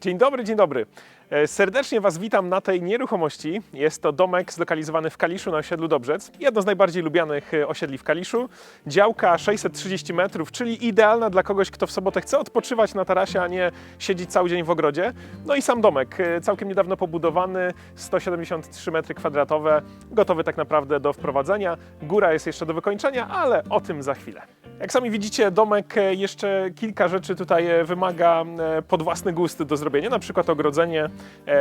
Dzień dobry, dzień dobry. E, Serdecznie Was witam na tej nieruchomości. Jest to domek zlokalizowany w Kaliszu na osiedlu Dobrzec. Jedno z najbardziej lubianych e, osiedli w Kaliszu. Działka 630 metrów, czyli idealna dla kogoś, kto w sobotę chce odpoczywać na tarasie, a nie siedzieć cały dzień w ogrodzie. No i sam domek, e, całkiem niedawno pobudowany, 173 metry kwadratowe, gotowy tak naprawdę do wprowadzenia. Góra jest jeszcze do wykończenia, ale o tym za chwilę. Jak sami widzicie, domek e, jeszcze kilka rzeczy tutaj e, wymaga e, pod własny gust do zrobienia, na przykład ogrodzenie,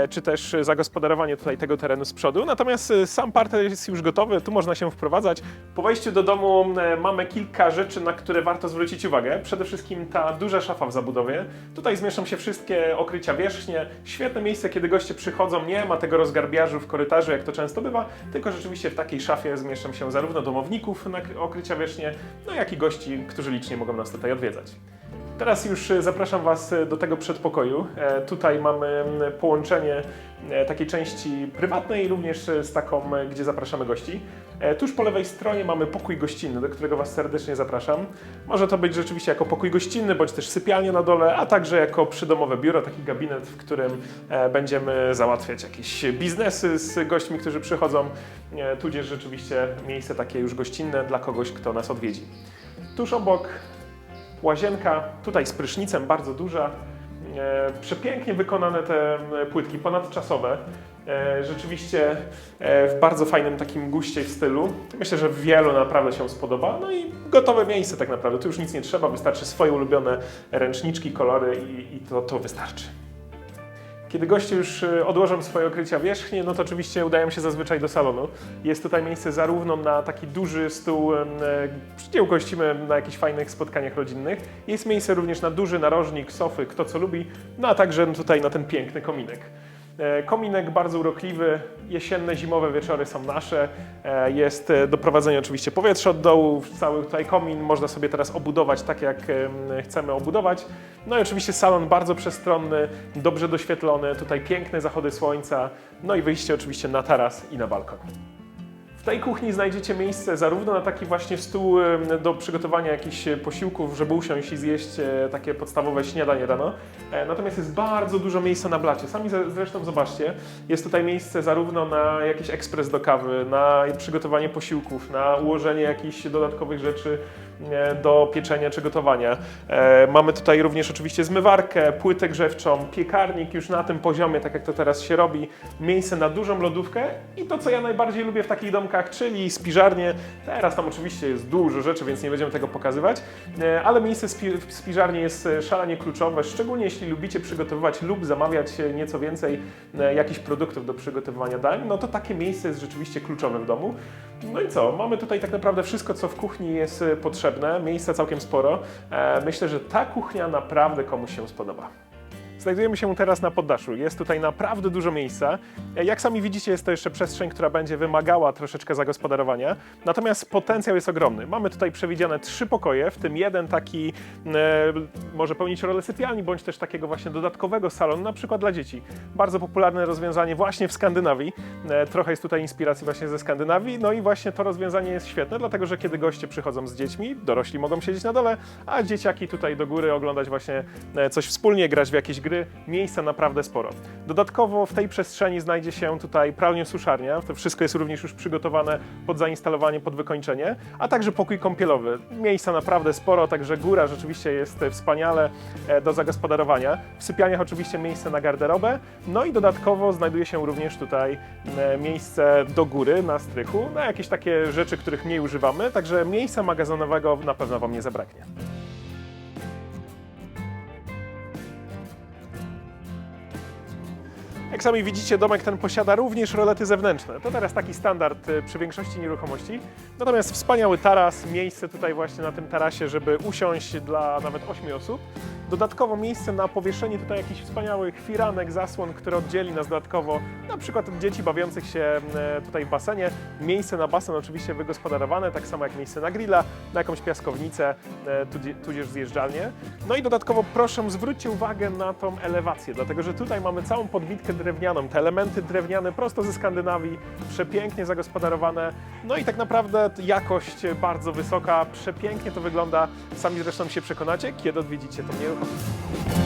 czy też zagospodarowanie tutaj tego terenu z przodu. Natomiast sam parter jest już gotowy, tu można się wprowadzać. Po wejściu do domu mamy kilka rzeczy, na które warto zwrócić uwagę. Przede wszystkim ta duża szafa w zabudowie. Tutaj zmieszczą się wszystkie okrycia wierzchnie. Świetne miejsce, kiedy goście przychodzą. Nie ma tego rozgarbiażu w korytarzu, jak to często bywa, tylko rzeczywiście w takiej szafie zmieszczą się zarówno domowników na okrycia wierzchnie, no jak i gości, którzy licznie mogą nas tutaj odwiedzać. Teraz już e, zapraszam Was e, do tego przedpokoju. E, Tutaj mamy połączenie takiej części prywatnej, również z taką, gdzie zapraszamy gości. Tuż po lewej stronie mamy pokój gościnny, do którego Was serdecznie zapraszam. Może to być rzeczywiście jako pokój gościnny, bądź też sypialnia na dole, a także jako przydomowe biuro, taki gabinet, w którym będziemy załatwiać jakieś biznesy z gośćmi, którzy przychodzą, tudzież rzeczywiście miejsce takie już gościnne dla kogoś, kto nas odwiedzi. Tuż obok łazienka, tutaj z prysznicem, bardzo duża. E, przepięknie wykonane te m, płytki, ponadczasowe. E, rzeczywiście e, w bardzo fajnym takim guście i stylu. Myślę, że wielu naprawdę się spodoba. No i gotowe miejsce tak naprawdę. Tu już nic nie trzeba, wystarczy swoje ulubione ręczniczki, kolory i, i to, to wystarczy. Kiedy goście już y, odłożą swoje okrycia wierzchnie, no to oczywiście udają się zazwyczaj do salonu. Jest tutaj miejsce zarówno na taki duży stół, e, gdzie ugościmy na jakichś fajnych spotkaniach rodzinnych. Jest miejsce również na duży narożnik, sofy, kto co lubi, no a także tutaj na ten piękny kominek. E, Kominek bardzo urokliwy, jesienne, zimowe wieczory są nasze. E, Jest e, doprowadzenie oczywiście powietrza od dołu, cały tutaj komin można sobie teraz obudować tak jak em, chcemy obudować. No i oczywiście salon bardzo przestronny, dobrze doświetlony, tutaj piękne zachody słońca, no i wyjście oczywiście na taras i na balkon. Tej kuchni znajdziecie miejsce zarówno na taki właśnie stół do przygotowania jakichś e, posiłków, żeby usiąść i zjeść e, takie podstawowe śniadanie rano. E, Natomiast jest bardzo dużo miejsca na blacie. Sami zresztą zobaczcie, jest tutaj miejsce zarówno na jakiś ekspres do kawy, na przygotowanie posiłków, na ułożenie jakichś dodatkowych rzeczy do pieczenia czy gotowania. Mamy tutaj również oczywiście zmywarkę, płytę grzewczą, piekarnik już na tym poziomie, tak jak to teraz się robi, miejsce na dużą lodówkę i to, co ja najbardziej lubię w takich domkach, czyli spiżarnię. Teraz tam oczywiście jest dużo rzeczy, więc nie będziemy tego pokazywać, e, ale miejsce w spiżarni jest e, szalenie kluczowe, szczególnie jeśli lubicie przygotowywać lub zamawiać e, nieco więcej jakichś produktów do przygotowywania dań, no to takie miejsce jest rzeczywiście kluczowe w domu. No i co? Mamy tutaj tak naprawdę wszystko, co w kuchni jest potrzebne, miejsca całkiem sporo. Myślę, że ta kuchnia naprawdę komuś się spodoba. Znajdujemy się teraz na poddaszu. Jest tutaj naprawdę dużo miejsca. Jak sami widzicie, jest to jeszcze przestrzeń, która będzie wymagała troszeczkę zagospodarowania. Natomiast potencjał jest ogromny. Mamy tutaj przewidziane trzy pokoje, w tym jeden taki e, może pełnić rolę sypialni, bądź też takiego właśnie dodatkowego salonu, na przykład dla dzieci. Bardzo popularne rozwiązanie właśnie w Skandynawii. E, trochę jest tutaj inspiracji właśnie ze Skandynawii. No i właśnie to rozwiązanie jest świetne, dlatego że kiedy goście przychodzą z dziećmi, dorośli mogą siedzieć na dole, a dzieciaki tutaj do góry oglądać właśnie e, coś wspólnie, grać w jakieś gry. Miejsca naprawdę sporo. Dodatkowo w tej przestrzeni znajdzie się tutaj pralnio-suszarnia. To wszystko jest również już przygotowane pod zainstalowanie, pod wykończenie, a także pokój kąpielowy. Miejsca naprawdę sporo, także góra rzeczywiście jest wspaniale e, do zagospodarowania. W sypialniach oczywiście miejsce na garderobę, no i dodatkowo znajduje się również tutaj e, miejsce do góry na strychu, na jakieś takie rzeczy, których mniej używamy, także miejsca magazynowego na pewno Wam nie zabraknie. Jak sami widzicie, domek ten posiada również rolety zewnętrzne. To teraz taki standard y, przy większości nieruchomości. Natomiast wspaniały taras, miejsce tutaj właśnie na tym tarasie, żeby usiąść dla nawet 8 osób. Dodatkowo miejsce na powieszenie tutaj jakichś wspaniałych firanek, zasłon, które oddzieli nas dodatkowo, na przykład od dzieci bawiących się e, tutaj w basenie. Miejsce na basen oczywiście wygospodarowane, tak samo jak miejsce na grilla, na jakąś piaskownicę, e, tudzie- tudzież zjeżdżalnię. No i dodatkowo proszę zwróćcie uwagę na tą elewację, dlatego że tutaj mamy całą podbitkę drewnianą, te elementy drewniane prosto ze Skandynawii, przepięknie zagospodarowane, no i tak naprawdę jakość bardzo wysoka, przepięknie to wygląda, sami zresztą się przekonacie, kiedy odwiedzicie tą nieruchomość. かも。